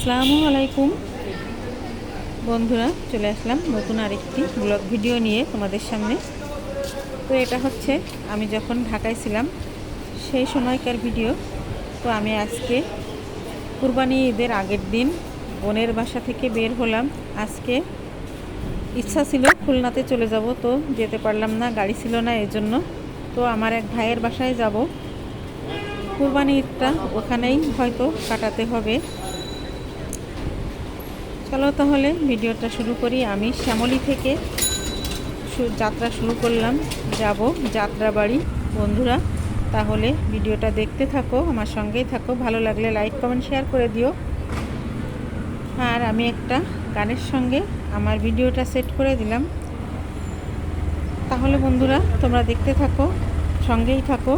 আসসালামু আলাইকুম। বন্ধুরা, চলে আসলাম নতুন আরেকটি ব্লগ ভিডিও নিয়ে তোমাদের সামনে। তো এটা হচ্ছে, আমি যখন ঢাকায় ছিলাম, সেই সময়কার ভিডিও। তো আমি আজকে কুরবানি ঈদের আগের দিন বোনের বাসা থেকে বের হলাম। আজকে ইচ্ছা ছিল খুলনাতে চলে যাব, তো যেতে পারলাম না, গাড়ি ছিল না এই জন্য তো আমার এক ভাইয়ের বাসায় যাব। কুরবানি ঈদটা ওখানেই হয়তো কাটাতে হবে। চলো তাহলে ভিডিওটা শুরু করি। আমি শ্যামলী থেকে যাত্রা শুরু করলাম। যাব যাত্রাবাড়ি। বন্ধুরা, তাহলে ভিডিওটা দেখতে থাকো, আমার সঙ্গেই থাকো। ভালো লাগলে লাইক, কমেন্ট, শেয়ার করে দিও। আর আমি একটা গানের সঙ্গে আমার ভিডিওটা সেট করে দিলাম। তাহলে বন্ধুরা, তোমরা দেখতে থাকো, সঙ্গেই থাকো।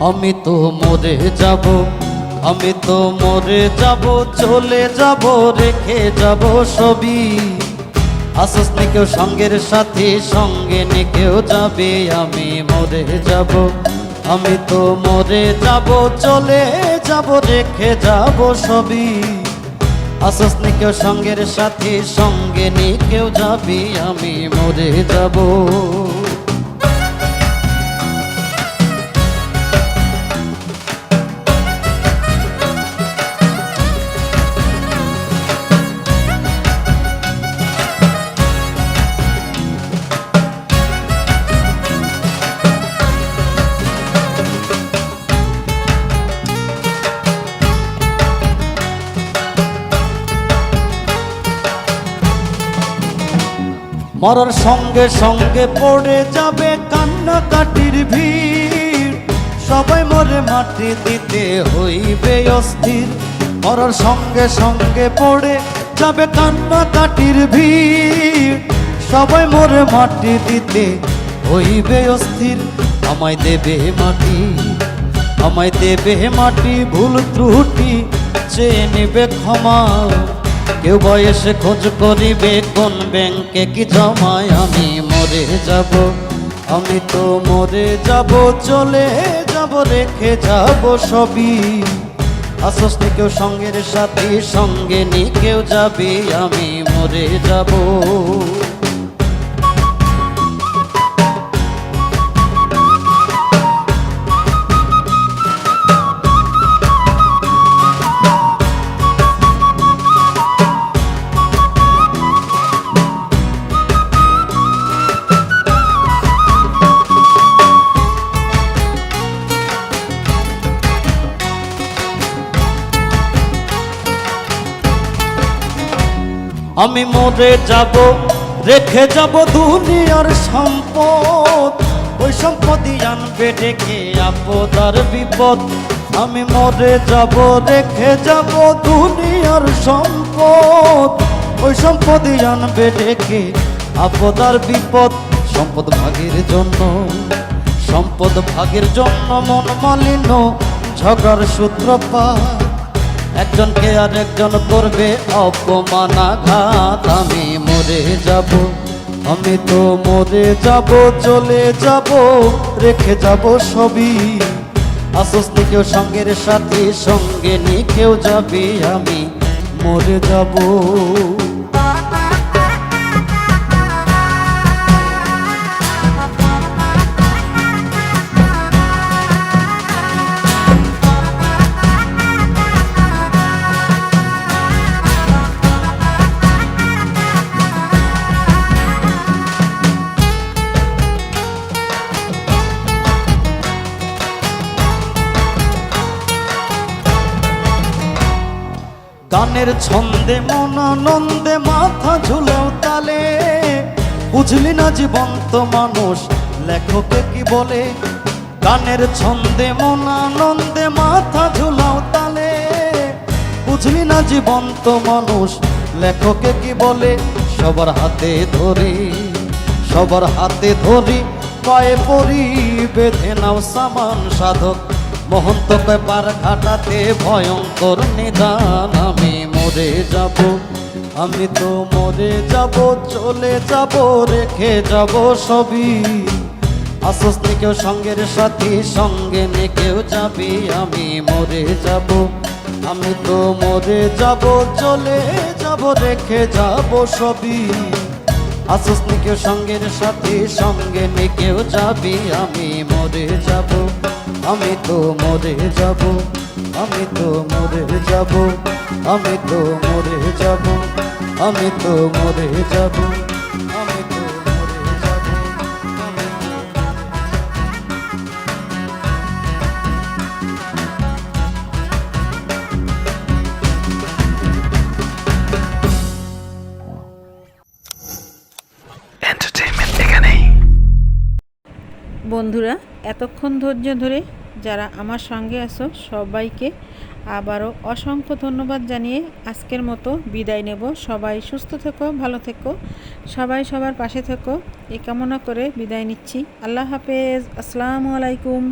আমি তো মরে যাব, আমি তো মরে যাব, চলে যাব, রেখে যাব সবই। আসস নে কেউ সঙ্গের সাথে, সঙ্গে নে কেউ যাবে, আমি মরে যাব, আমি তো মরে যাব, চলে যাব, রেখে যাব সবই। আসস নে কেউ সঙ্গের সাথে, সঙ্গে নে কেউ যাবে, আমি মরে যাব। মরার সঙ্গে সঙ্গে পড়ে যাবে কান্নাকাটির ভিড়। সবাই মরে মাটি দিতে হইবে অস্থির। মরার সঙ্গে সঙ্গে পড়ে যাবে কান্নাকাটির ভিড়। সবাই মরে মাটি দিতে হইবে অস্থির। আমায় দেবে মাটি, আমায় দেবে মাটি, ভুল ত্রুটি চেয়ে নেবে ক্ষমা। কেউ বয়সে খোঁজ করিবে কোন ব্যাংকে কি জমায়? আমি মরে যাব, আমি তো মরে যাব, চলে যাব, রেখে যাব সবই। আশ্বস্তি কেউ সঙ্গের সাথে, সঙ্গে নি কেউ যাবে, আমি মরে যাব। আমি মরে যাব, রেখে যাব দুনিয়ার সম্পদ। ওই সম্পদই আনবে ডেকে আপদার বিপদ। আমি মরে যাব, রেখে যাব দুনিয়ার সম্পদ। ওই সম্পদই আনবে ডেকে আপদার বিপদ। সম্পদ ভাগের জন্য, সম্পদ ভাগের জন্য মন মালিন্য, ঝগড়ার সূত্রপাত। একজনকে আর একজন করবে অপমানাঘাত। আমি মরে যাব, আমি তো মরে যাব, চলে যাব, রেখে যাব সবই। আসস্তি কেউ সঙ্গের সাথে, সঙ্গে নিয়ে কেউ যাবে, আমি মরে যাব। গানের ছন্দে মন আনন্দে মাথা ঝুলেও তালে। বুঝলি না জীবন্ত মানুষ, লেখকে কি বলে? গানের ছন্দে মন আনন্দে মাথা ঝুলাও তালে। বুঝলি না জীবন্ত মানুষ, লেখকে কি বলে? সবার হাতে ধরি, সবার হাতে ধরি, পায়ে পরি, বেঁধে নাও সামান সাধক। মহন্ত কয় পার ঘাটাতে ভয়ঙ্কর নিদান, আমি মরে যাব, আমি তো মরে যাব, চলে যাব, রেখে যাব সবই। নি কেউ সঙ্গের সাথী, সঙ্গে নে কেউ যাবি, আমি মরে যাব, আমি তো মরে যাব, চলে যাব, রেখে যাব সবই। নি কেউ সঙ্গের সাথী, সঙ্গে নে কেউ যাবি, আমি মরে যাব। আমি তো মরে যাব, আমি তো মরে যাব, আমি তো মরে যাব, আমি তো মরে যাব। বন্ধুরা, এতক্ষণ ধৈর্য ধরে যারা আমার সঙ্গে আছো, সবাইকে আবারও অসংখ্য ধন্যবাদ জানিয়ে আজকের মতো বিদায় নেব। সবাই সুস্থ থেকো, ভালো থেকো, সবাই সবার পাশে থেকো। এ কামনা করে বিদায় নিচ্ছি। আল্লাহ হাফেজ। আসসালামু আলাইকুম।